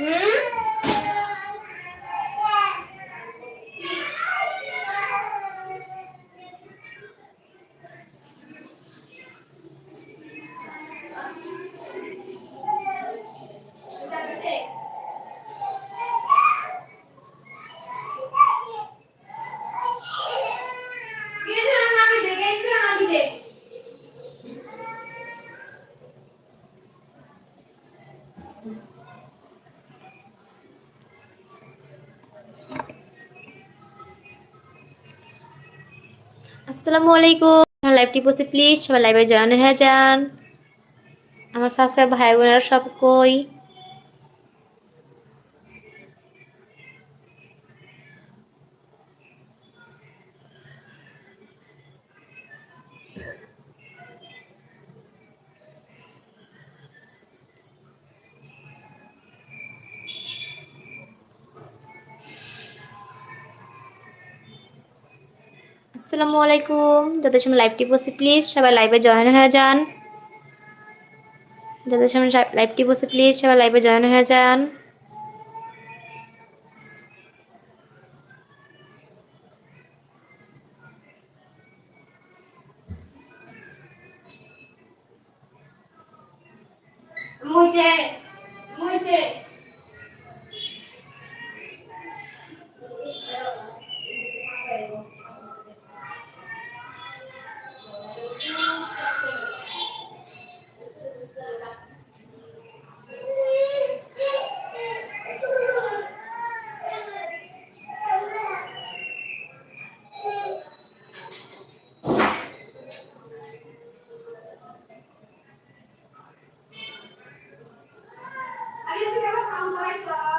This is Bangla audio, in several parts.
Hum? আসসালামু আলাইকুম লাইভটি বসে প্লিজ সবাই লাইভে জয়েন হয়ে যান। আমার সাবস্ক্রাইব ভাই বোনেরা সব কই? আসসালামু আলাইকুম। যাদের সময় লাইভটি বসে প্লিজ সবাই লাইভে জয়েন হয়ে যান। যাদের সময় লাইভটি বসে প্লিজ সবাই লাইভে জয়েন হয়ে যান। muite. আগে তুই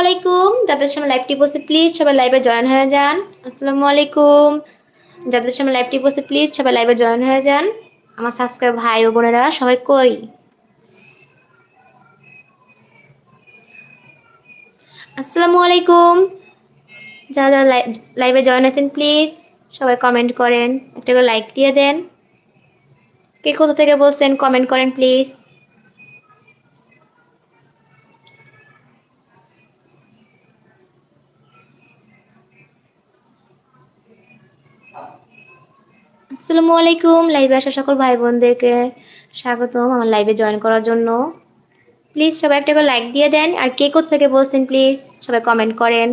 আলাইকুম যাদের সময় লাইভটি বসে প্লিজ সবাই লাইভে জয়েন হয়ে যান। আসসালামু আলাইকুম যাদের সময় লাইভটি বসে প্লিজ সবাই লাইভে জয়েন হয়ে যান। আমার সাবস্ক্রাইব ভাই ও বোনেরা, সবাই কই? আসসালামু আলাইকুম যারা যারা লাইভে জয়েন আছেন প্লিজ সবাই কমেন্ট করেন। একটা করে লাইক দিয়ে দেন। কে কোথা থেকে বলছেন কমেন্ট করেন প্লিজ আসসালামু আলাইকুম, লাইভে আসা সকল ভাই বোনদেরকে স্বাগতম আমার লাইভে জয়েন করার জন্য। প্লিজ সবাই একটা করে লাইক দিয়ে দেন। আর কে কোথা থেকে বলছেন প্লিজ, সবাই কমেন্ট করেন।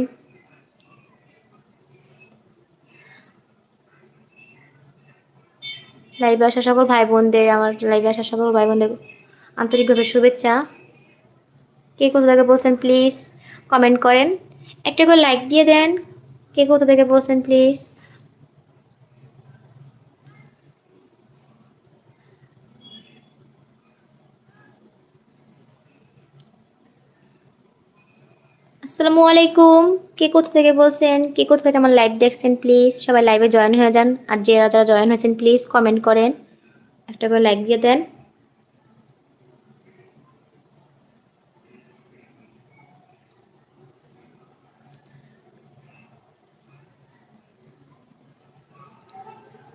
লাইভে আসা সকল ভাই বোনদের আমার লাইভে আসা সকল ভাই বোনদের আন্তরিকভাবে শুভেচ্ছা। কে কোথা থেকে বলছেন প্লিজ, কমেন্ট করেন। একটা করে লাইক দিয়ে দেন। কে কোথা থেকে বলছেন প্লিজ আসসালামু আলাইকুম। কে কোথা থেকে বলছেন? কে কোথা থেকে আমার লাইভ দেখছেন প্লিজ সবাই লাইভে জয়েন হয়ে যান। আর যারা যারা জয়েন হয়েছেন প্লিজ কমেন্ট করেন। একটা করে লাইক দিয়ে দেন।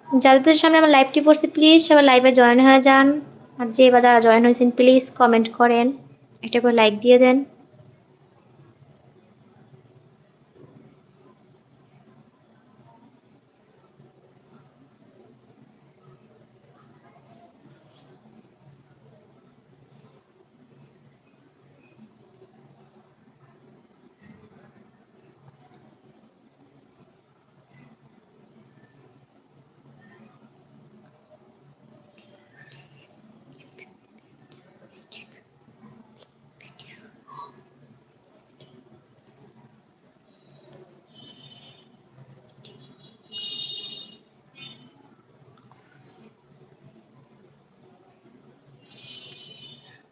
যাদের সামনে আমার লাইভটি পড়ছে প্লিজ সবাই লাইভে জয়েন হয়ে যান। আর যে বা যারা জয়েন হয়েছেন প্লিজ কমেন্ট করেন। একটা করে লাইক দিয়ে দেন।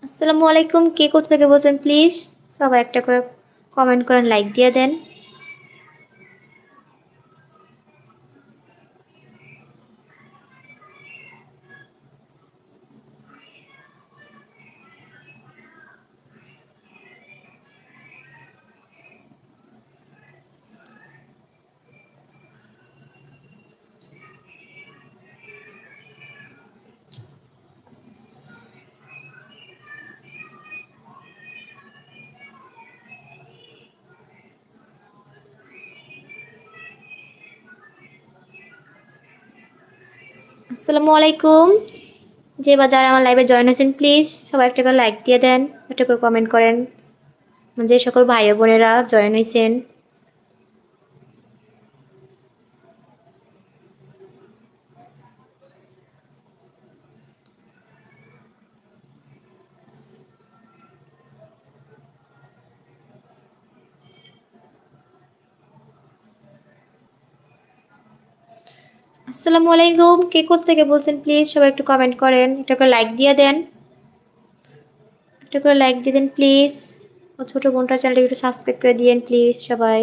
আসসালামু আলাইকুম। কে কোথা থেকে বলছেন প্লিজ সবাই একটা করে কমেন্ট করেন লাইক দিয়ে দেন। আসসালামু আলাইকুম। যে বা যারা আমার লাইভে জয়েন হয়েছেন প্লিজ সবাই একটা করে লাইক দিয়ে দেন, একটা করে কমেন্ট করেন। যে সকল ভাই বোনেরা জয়েন হয়েছেন। আসসালামু আলাইকুম। কে থেকে বলছেন প্লিজ সবাই একটু কমেন্ট করেন। একটা করে লাইক দিয়ে দেন। একটা করে লাইক দিয়ে দেন প্লিজ ও ছোটো বোনটার চ্যানেলটা একটু সাবস্ক্রাইব করে দিয়েন প্লিজ সবাই।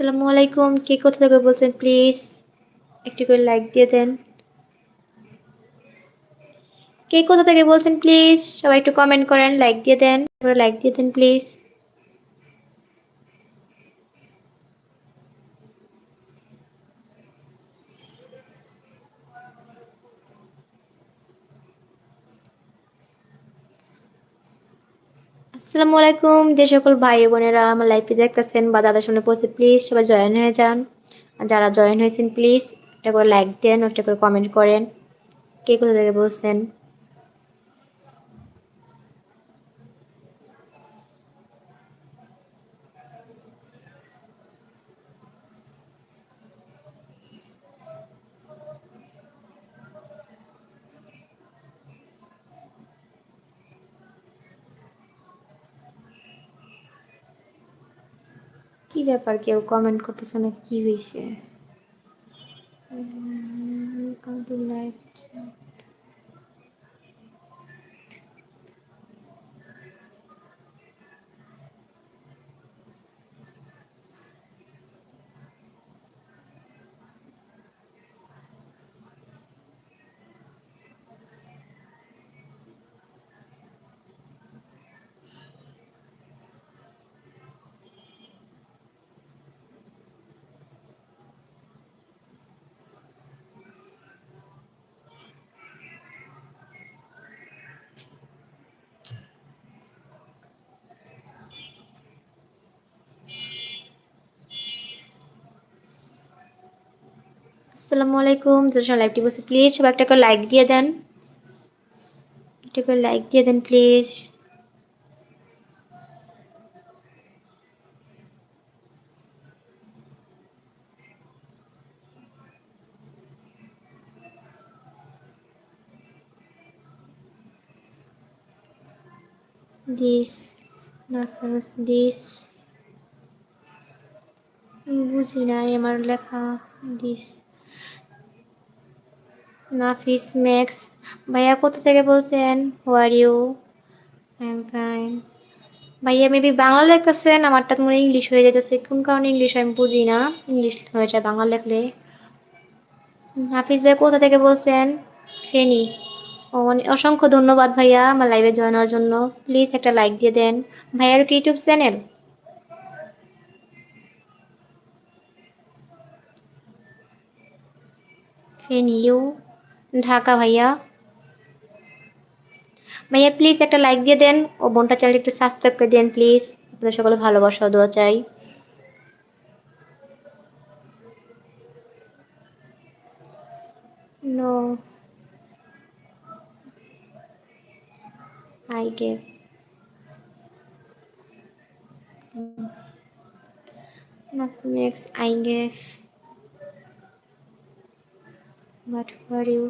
আসসালামু আলাইকুম। কে কোথা থেকে বলছেন প্লিজ একটু করে লাইক দিয়ে দেন। কে কোথা থেকে বলছেন প্লিজ সবাই একটু কমেন্ট করেন লাইক দিয়ে দেন। লাইক দিয়ে দেন প্লিজ আসসালামু আলাইকুম, যে সকল ভাই বোনেরা আমার লাইফে দেখতেছেন বা দাদার সামনে পড়ছে প্লিজ সবাই জয়েন হয়ে যান। আর যারা জয়েন হয়েছেন প্লিজ একটা করে লাইক দেন, একটা করে কমেন্ট করেন। কে কোথা থেকে বলছেন? কি ব্যাপার কেউ কমেন্ট করতেছে না কি হয়েছে আসসালামু আলাইকুম যারা লাইভটি বসে প্লিজ সবাই একটা করে লাইক দিয়ে দেন। একটা করে লাইক দিয়ে দেন প্লিজ this নাফাস দিস বুঝি নাই আমার লেখা দিস নাফিস, ম্যাক্স, ভাইয়া কোথা থেকে বলছেন? Who are you I am fine ভাইয়া মেবি বাংলা লেখতেছেন, আমারটা মনে ইংলিশ হয়ে যেতেছে কোন কারণে ইংলিশ আমি বুঝি না? ইংলিশ হয়ে যায় বাংলা লেখলে। নাফিস ভাই কোথা থেকে বলছেন? ফেনি। ও অসংখ্য ধন্যবাদ ভাইয়া আমার লাইভে জয়েন হওয়ার জন্য। প্লিজ একটা লাইক দিয়ে দেন। ভাইয়ার কি YouTube channel Feni, you Dhaka ভাইয়া ভাইয়া প্লিজ একটা লাইক দিয়ে দেন ও বোনটা চ্যানেল একটু সাবস্ক্রাইব করে দেন প্লিজ আপনাদের সকলে ভালোবাসা দোয়া চাই No. I gave. Not next, I gave. What were you?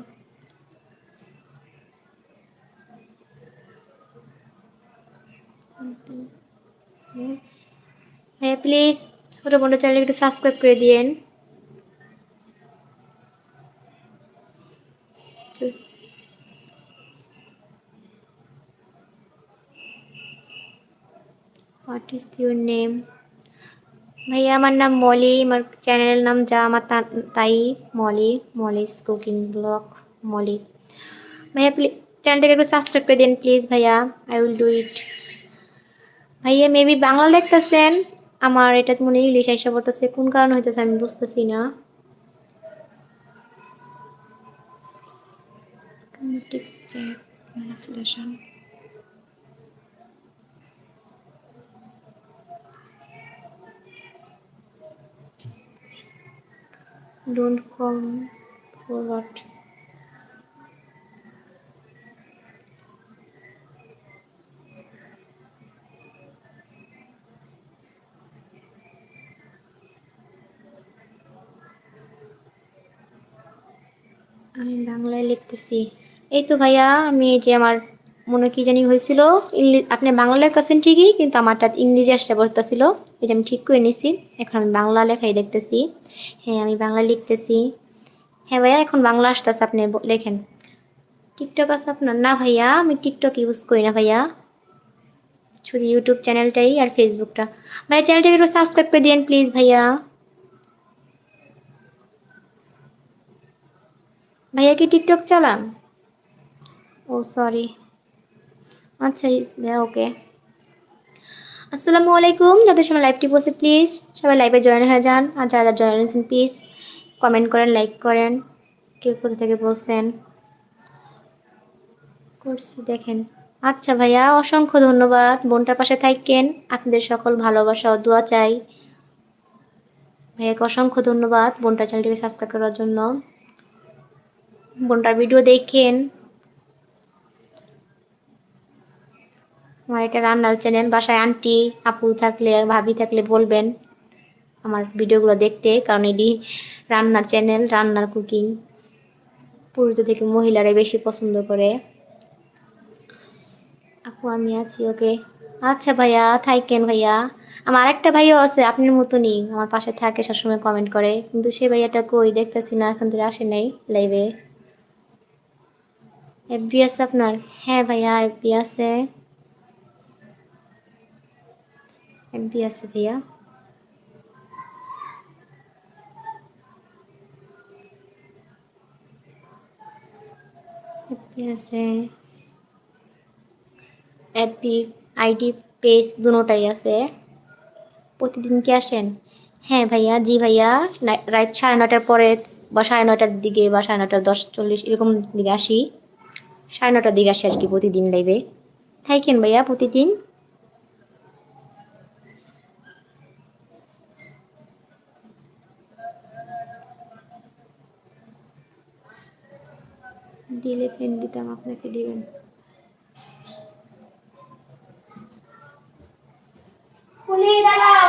হ্যাঁ প্লিজ ছোটো বন্ধু চ্যানেল একটু সাবস্ক্রাইব করে দিয়েন? হোয়াট ইজ ইউর নেম ভাইয়া আমার নাম মলি আমার চ্যানেলের নাম যা আমার তাই Molly Molly's cooking blog Molly ভাইয়া প্লিজ চ্যানেলটাকে একটু সাবস্ক্রাইব করে দিন প্লিজ ভাইয়া আই উইল ডু ইট ভাইয়া মেবি বাংলা দেখতেছেন আমার এটা মনে ইংলিশ আইসা পড়তেছে কোন কারণে হইতেছে আমি বুঝতেছি না Automatic Don't come forward. আমি বাংলায় লিখতেছি এই তো ভাইয়া, আমি যে আমার মনে কি জানি হয়েছিল ইংলিশ আপনি বাংলা লেখাছেন ঠিকই, কিন্তু আমারটা ইংরেজি আসতে বসতেছিল এই যে আমি ঠিক করে নিছি। এখন আমি বাংলা লেখাই দেখতেছি। হ্যাঁ আমি বাংলা লিখতেছি। হ্যাঁ ভাইয়া, এখন বাংলা আসতেছে, আপনি লেখেন। টিকটক আছে আপনার? না ভাইয়া, আমি টিকটক ইউজ করি না ভাইয়া। শুধু ইউটিউব চ্যানেলটাই আর ফেসবুকটা ভাইয়া, চ্যানেলটাকে একটু সাবস্ক্রাইব করে দিন প্লিজ ভাইয়া। ভাইয়া, কি টিকটক চালান? ও সরি আচ্ছা ওকে আসসালামু আলাইকুম। যাদের সময় লাইভটি বসে প্লিজ সবাই লাইভে জয়েন হয়ে যান। আর যারা যারা জয়েন হয়েছেন প্লিজ কমেন্ট করেন লাইক করেন। কেউ কোথা থেকে বলছেন? করছি, দেখেন। আচ্ছা ভাইয়া, অসংখ্য ধন্যবাদ। বোনটার পাশে থাকেন। আপনাদের সকল ভালোবাসা ও দোয়া চাই। ভাইয়াকে অসংখ্য ধন্যবাদ বোনটার চ্যানেলটিকে সাবস্ক্রাইব করার জন্য। বোনটার ভিডিও দেখেন। আমার এটা রান্নার চ্যানেল, বাসায় আন্টি, আপু থাকলে, ভাবি থাকলে বলবেন আমার ভিডিওগুলো দেখতে, কারণ এটি রান্নার চ্যানেল, রান্নার কুকিং। পুরুষদের থেকে মহিলারাই বেশি পছন্দ করে। আপু, আমি আছি, ওকে। আচ্ছা ভাইয়া, থাইকেন ভাইয়া। আমার একটা ভাইও আছে, আপনার মতনই। আমার পাশে থাকে, সবসময় কমেন্ট করে। কিন্তু সেই ভাইয়াটা কই, দেখতেছি না, এখন ধরে আসে নাই লাইভে এফবি আছে আপনার? হ্যাঁ ভাইয়া এফবি আছে। এফবি আছে ভাইয়া এফবি আছে এফবি, আইডি, পেজ দুটোটাই আছে। প্রতিদিন কি আসেন? হ্যাঁ ভাইয়া, জি ভাইয়া রাত সাড়ে নটার পরে বা সাড়ে নটার দিকে বা সাড়ে নটার দশ চল্লিশ এরকম দিকে আসি। সাড়ে নটার দিকে আসি আর কি প্রতিদিন লাইভে থাকেন ভাইয়া প্রতিদিন? দিলে ফেন দিতাম আপনাকে দিবেন। দাঁড়াও।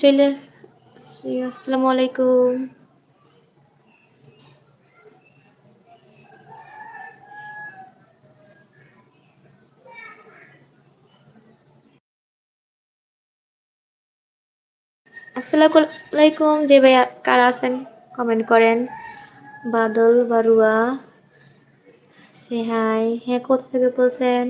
চলে। আসসালামু আলাইকুম। আসসালামু আলাইকুম। যে ভাইয়া কারা আছেন কমেন্ট করেন। বাদল, বারুয়া, সে হাই হ্যাঁ কোথা থেকে বলছেন?